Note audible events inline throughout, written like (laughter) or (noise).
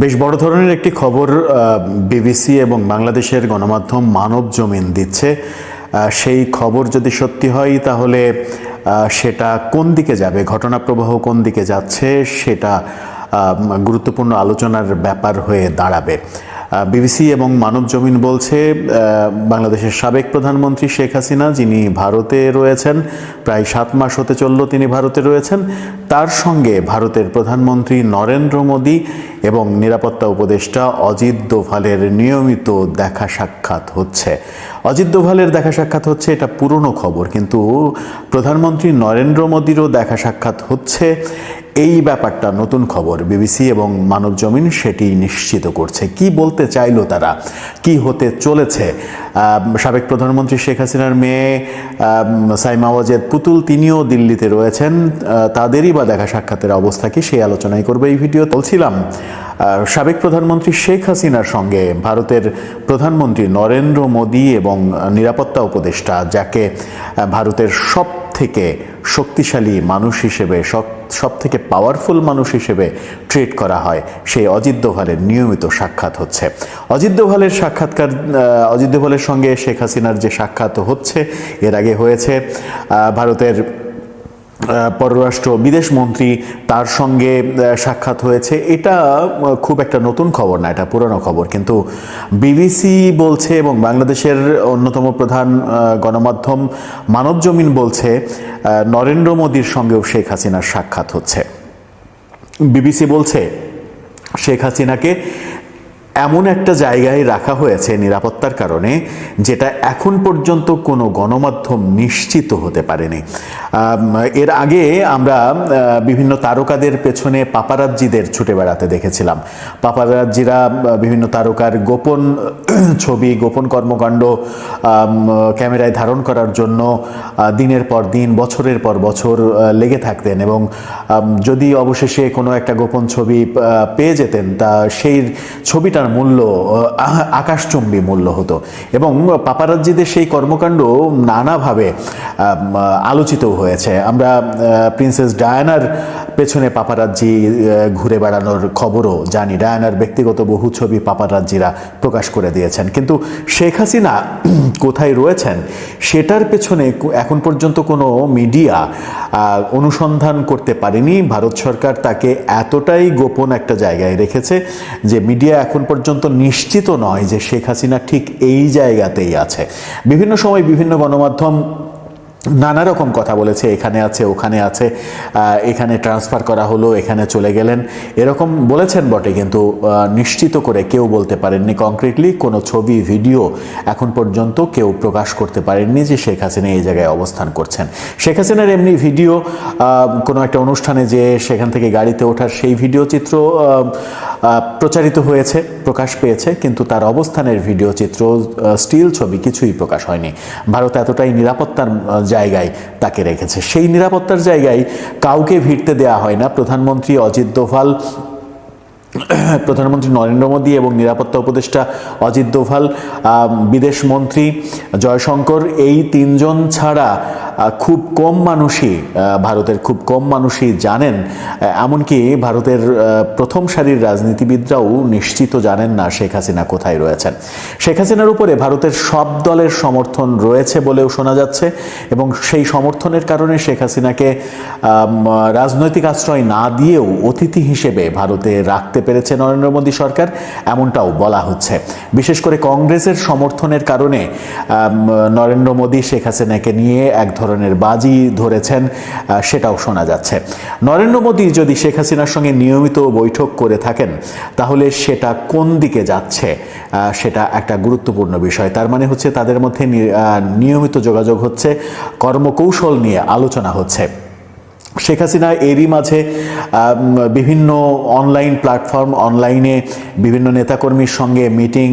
বেশ বড় ধরনের একটি খবর বিবিসি এবং বাংলাদেশের গণমাধ্যম মানব জমিন দিচ্ছে। সেই খবর যদি সত্যি হয়, তাহলে সেটা কোন দিকে যাবে ঘটনা প্রবাহ কোন দিকে যাচ্ছে, সেটা গুরুত্বপূর্ণ আলোচনার ব্যাপার হয়ে দাঁড়াবে। বিবিসি এবং মানব জমিন বলছে বাংলাদেশের সাবেক প্রধানমন্ত্রী শেখ হাসিনা, যিনি ভারতে রয়েছেন, প্রায় সাত মাস হতে চলল তিনি ভারতে রয়েছেন। তার সঙ্গে ভারতের প্রধানমন্ত্রী নরেন্দ্র মোদী এবং নিরাপত্তা উপদেষ্টা অজিত দোভালের নিয়মিত দেখা সাক্ষাৎ হচ্ছে। অজিত দোভালের দেখা সাক্ষাৎ হচ্ছে, এটা পুরনো খবর, কিন্তু প্রধানমন্ত্রী নরেন্দ্র মোদীরও দেখা সাক্ষাৎ হচ্ছে। এই ব্যাপারটা নতুন খবর বিবিসি এবং মানব জমিন সেটি নিশ্চিত করছে। কি বলতে চাইলো তারা? কি হতে চলেছে? সাবেক প্রধানমন্ত্রী শেখ হাসিনার মেয়ে সাইমা ওয়াজেদ পুতুল, তিনিও দিল্লিতে রয়েছেন। তাদেরই বা দেখা সাক্ষাতের অবস্থা কি সেই আলোচনাই করবে এই ভিডিও বলছিলাম। সাবেক প্রধানমন্ত্রী শেখ হাসিনার সঙ্গে ভারতের প্রধানমন্ত্রী নরেন্দ্র মোদী এবং নিরাপত্তা উপদেষ্টা, যাকে ভারতের সব থেকে শক্তিশালী মানুষ হিসেবে, সব সব থেকে পাওয়ারফুল মানুষ হিসেবে ট্রিট করা হয় সেই অজিত দোভালের নিয়মিত সাক্ষাৎ হচ্ছে। অজিত দোভালের সাক্ষাৎকার অজিত দোভালের সঙ্গে শেখ হাসিনার যে সাক্ষাৎ হচ্ছে, এর আগে হয়েছে ভারতের পররাষ্ট্র বিদেশ মন্ত্রী তার সঙ্গে সাক্ষাৎ হয়েছে। এটা খুব একটা নতুন খবর না, এটা পুরনো খবর। কিন্তু বিবিসি বলছে এবং বাংলাদেশের অন্যতম প্রধান গণমাধ্যম মানব জমিন বলছে নরেন্দ্র মোদীর সঙ্গেও শেখ হাসিনার সাক্ষাৎ হচ্ছে। বিবিসি বলছে, শেখ হাসিনাকে এমন একটা জায়গায় রাখা হয়েছে নিরাপত্তার কারণে, যেটা এখন পর্যন্ত কোনো গণমাধ্যম নিশ্চিত হতে পারেনি। এর আগে আমরা বিভিন্ন তারকাদের পেছনে পাপারাজ্জিদের ছুটে বেড়াতে দেখেছিলাম। পাপারাজ্জিরা বিভিন্ন তারকার গোপন (clears throat) ছবি, গোপন কর্মকাণ্ড ক্যামেরায় ধারণ করার জন্য দিনের পর দিন, বছরের পর বছর লেগে থাকতেন এবং যদি অবশেষে কোনো একটা গোপন ছবি পেয়ে যেতেন, তা সেই ছবিটার মূল্য আকাশচুম্বী মূল্য হতো। এবং পাপারাজ্জিদের সেই কর্মকাণ্ড নানাভাবে আলোচিত হয়েছে। আমরা প্রিন্সেস ডায়ানার পেছনে পাপারাজ্জি ঘুরে বেড়ানোর খবরও জানি। ডায়ানার ব্যক্তিগত বহু ছবি পাপারাজ্জিরা প্রকাশ করে দিয়েছেন। কিন্তু শেখ হাসিনা (clears throat) কোথায় রয়েছেন? সেটার পেছনে এখন পর্যন্ত কোনো মিডিয়া অনুসন্ধান করতে পারেনি। ভারত সরকার তাকে এতটাই গোপন একটা জায়গায় রেখেছে যে মিডিয়া এখন পর্যন্ত নিশ্চিত নয় যে শেখ হাসিনা ঠিক এই জায়গাতেই আছে। বিভিন্ন সময় বিভিন্ন গণমাধ্যম নানা রকম কথা বলেছে, এখানে আছে, ওখানে আছে এখানে ট্রান্সফার করা হলো, এখানে চলে গেলেন। এরকম বলেছেন বটে, কিন্তু নিশ্চিত করে কেউ বলতে পারেননি কংক্রিটলি কোনো ছবি ভিডিও এখন পর্যন্ত কেউ প্রকাশ করতে পারেননি যে শেখ হাসিনা এই জায়গায় অবস্থান করছেন। শেখ হাসিনার এমনি ভিডিও কোনো একটা অনুষ্ঠানে যে সেখান থেকে গাড়িতে ওঠার সেই ভিডিও চিত্র প্রচারিত হয়েছে, প্রকাশ পেয়েছে, কিন্তু তার অবস্থানের ভিডিও চিত্র স্টিল ছবি কিছুই প্রকাশ হয়নি। ভারত এতটাই নিরাপত্তার জায়গায় তাকে রেখেছে। সেই নিরাপত্তার জায়গায় কাউকে ভিড়তে দেওয়া হয় না। প্রধানমন্ত্রী অজিত দোভাল, প্রধানমন্ত্রী নরেন্দ্র মোদী এবং নিরাপত্তা উপদেষ্টা অজিত দোভাল বিদেশমন্ত্রী জয়শঙ্কর, এই তিনজন ছাড়া খুব কম মানুষই ভারতের খুব কম মানুষই জানেন এমনকি ভারতের প্রথম সারির রাজনীতিবিদরাও নিশ্চিত জানেন না শেখ হাসিনা কোথায় রয়েছেন। শেখ হাসিনার উপরে ভারতের সব দলের সমর্থন রয়েছে বলেও শোনা যাচ্ছে এবং সেই সমর্থনের কারণে শেখ হাসিনাকে রাজনৈতিক আশ্রয় না দিয়েও অতিথি হিসেবে ভারতে রাখতে পেরেছে নরেন্দ্র মোদী সরকার, এমনটাও বলা হচ্ছে। বিশেষ করে কংগ্রেসের সমর্থনের কারণে নরেন্দ্র মোদী শেখ হাসিনাকে নিয়ে এক ধরনের বাজি ধরেছেন সেটাও শোনা যাচ্ছে। নরেন্দ্র মোদী যদি শেখ হাসিনার সঙ্গে নিয়মিত বৈঠক করে থাকেন, তাহলে সেটা কোন দিকে যাচ্ছে? সেটা একটা গুরুত্বপূর্ণ বিষয়। তার মানে হচ্ছে তাদের মধ্যে নিয়মিত যোগাযোগ হচ্ছে, কর্মকৌশল নিয়ে আলোচনা হচ্ছে। শেখ হাসিনা এরই মাঝে বিভিন্ন অনলাইন প্ল্যাটফর্ম অনলাইনে বিভিন্ন নেতাকর্মীর সঙ্গে মিটিং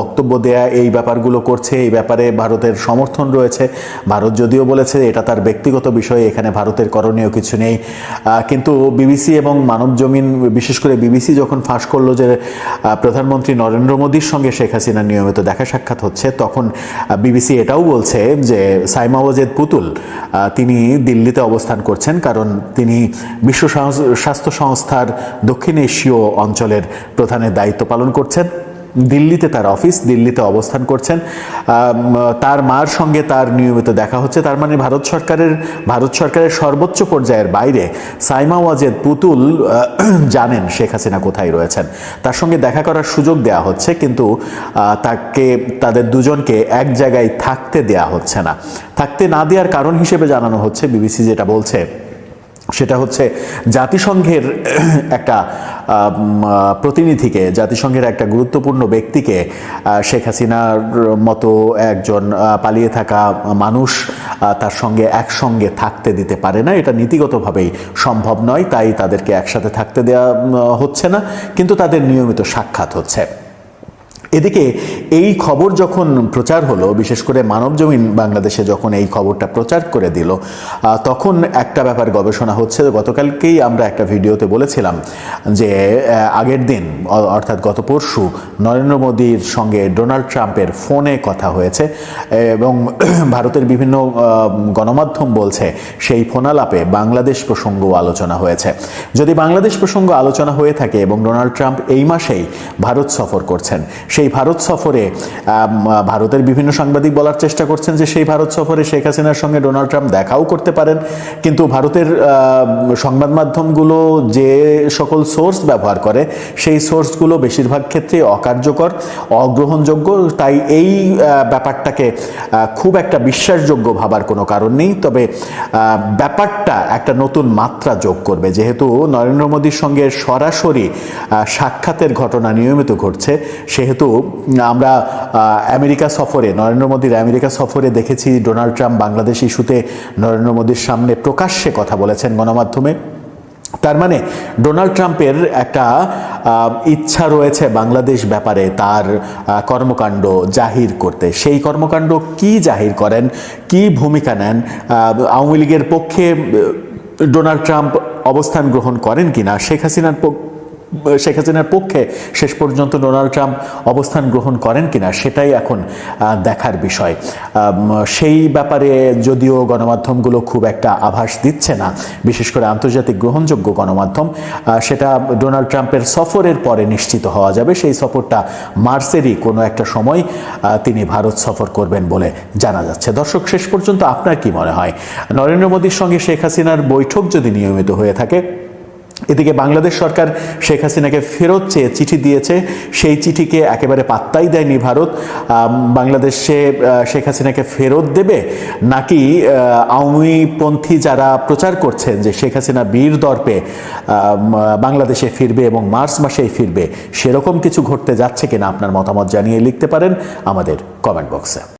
বক্তব্য দেয়া, এই ব্যাপারগুলো করছে। এই ব্যাপারে ভারতের সমর্থন রয়েছে। ভারত যদিও বলেছে এটা তার ব্যক্তিগত বিষয়, এখানে ভারতের করণীয় কিছু নেই। কিন্তু বিবিসি এবং মানব জমিন, বিশেষ করে বিবিসি যখন ফাঁস করল যে প্রধানমন্ত্রী নরেন্দ্র মোদীর সঙ্গে শেখ হাসিনার নিয়মিত দেখা সাক্ষাৎ হচ্ছে, তখন বিবিসি এটাও বলছে যে, সাইমা ওয়াজেদ পুতুল তিনি দিল্লিতে অবস্থান করছেন। কারণ কারণ তিনি বিশ্ব স্বাস্থ্য সংস্থার দক্ষিণ এশীয় অঞ্চলের প্রধানের দায়িত্ব পালন করছেন। দিল্লিতে তার অফিস, দিল্লিতে অবস্থান করছেন। তার মার সঙ্গে তার নিয়মিত দেখা হচ্ছে। তার মানে ভারত সরকারের ভারত সরকারের সর্বোচ্চ পর্যায়ের বাইরে সাইমা ওয়াজেদ পুতুল জানেন শেখ হাসিনা কোথায় রয়েছেন। তার সঙ্গে দেখা করার সুযোগ দেওয়া হচ্ছে, কিন্তু তাকে, তাদের দুজনকে এক জায়গায় থাকতে দেয়া হচ্ছে না। থাকতে না দেওয়ার কারণ হিসেবে জানানো হচ্ছে বিবিসি যেটা বলছে। সেটা হচ্ছে জাতিসংঘের (clears throat) একটা প্রতিনিধিকে, জাতিসংঘের একটা গুরুত্বপূর্ণ ব্যক্তিকে শেখ হাসিনার মতো একজন পালিয়ে থাকা মানুষ তার সঙ্গে একসঙ্গে থাকতে দিতে পারে না। এটা নীতিগতভাবেই সম্ভব নয়, তাই তাদেরকে একসাথে থাকতে দেওয়া হচ্ছে না, কিন্তু তাদের নিয়মিত সাক্ষাৎ হচ্ছে। এদিকে এই খবর যখন প্রচার হলো, বিশেষ করে মানবজমিন বাংলাদেশে যখন এই খবরটা প্রচার করে দিল তখন একটা ব্যাপার গবেষণা হচ্ছে। গতকালকেই আমরা একটা ভিডিওতে বলেছিলাম যে আগের দিন অর্থাৎ গত পরশু নরেন্দ্র মোদীর সঙ্গে ডোনাল্ড ট্রাম্পের ফোনে কথা হয়েছে এবং (clears throat) ভারতের বিভিন্ন গণমাধ্যম বলছে সেই ফোনালাপে বাংলাদেশ প্রসঙ্গও আলোচনা হয়েছে। যদি বাংলাদেশ প্রসঙ্গ আলোচনা হয়ে থাকে এবং ডোনাল্ড ট্রাম্প এই মাসেই ভারত সফর করছেন, সেই ভারত সফরে ভারতের বিভিন্ন সাংবাদিক বলার চেষ্টা করছেন যে সেই ভারত সফরে শেখ হাসিনার সঙ্গে ডোনাল্ড ট্রাম্প দেখাও করতে পারেন। কিন্তু ভারতের সংবাদ মাধ্যমগুলো যে সকল সোর্স ব্যবহার করে, সেই সোর্সগুলো বেশিরভাগ ক্ষেত্রে অকার্যকর, অগ্রহণযোগ্য। তাই এই ব্যাপারটাকে খুব একটা বিশ্বাসযোগ্য ভাবার কোনো কারণ নেই। তবে ব্যাপারটা একটা নতুন মাত্রা যোগ করবে। যেহেতু নরেন্দ্র মোদীর সঙ্গে সরাসরি সাক্ষাতের ঘটনা নিয়মিত ঘটছে, সেহেতু আমরা আমেরিকা সফরে, নরেন্দ্র মোদীর আমেরিকা সফরে দেখেছি ডোনাল্ড ট্রাম্প বাংলাদেশ ইস্যুতে নরেন্দ্র মোদীর সামনে প্রকাশ্যে কথা বলেছেন গণমাধ্যমে। তার মানে ডোনাল্ড ট্রাম্পের একটা ইচ্ছা রয়েছে বাংলাদেশ ব্যাপারে তার কর্মকাণ্ড জাহির করতে। সেই কর্মকাণ্ড কি জাহির করেন? কি ভূমিকা নেন? আওয়ামী লীগের পক্ষে ডোনাল্ড ট্রাম্প অবস্থান গ্রহণ করেন কিনা? শেখ হাসিনার শেখ হাসিনার পক্ষে শেষ পর্যন্ত ডোনাল্ড ট্রাম্প অবস্থান গ্রহণ করেন কিনা সেটাই এখন দেখার বিষয়। সেই ব্যাপারে যদিও গণমাধ্যমগুলো খুব একটা আভাস দিচ্ছে না, বিশেষ করে আন্তর্জাতিক গ্রহণযোগ্য গণমাধ্যম সেটা ডোনাল্ড ট্রাম্পের সফরের পরে নিশ্চিত হওয়া যাবে। সেই সফরটা মার্চেরই কোনো একটা সময় তিনি ভারত সফর করবেন বলে জানা যাচ্ছে। দর্শক, শেষ পর্যন্ত আপনার কি মনে হয়? নরেন্দ্র মোদীর সঙ্গে শেখ হাসিনার বৈঠক যদি নিয়মিত হয়ে থাকে এদিকে বাংলাদেশ সরকার শেখ হাসিনাকে ফেরত চেয়ে চিঠি দিয়েছে। সেই চিঠিকে একেবারে পাত্তাই দেয়নি ভারত। বাংলাদেশে শেখ হাসিনাকে ফেরত দেবে নাকি আওয়ামীপন্থী যারা প্রচার করছেন যে শেখ হাসিনা বীর দর্পে বাংলাদেশে ফিরবে এবং মার্চ মাসেই ফিরবে, সেরকম কিছু ঘটতে যাচ্ছে কিনা আপনার মতামত জানিয়ে লিখতে পারেন আমাদের কমেন্ট বক্সে।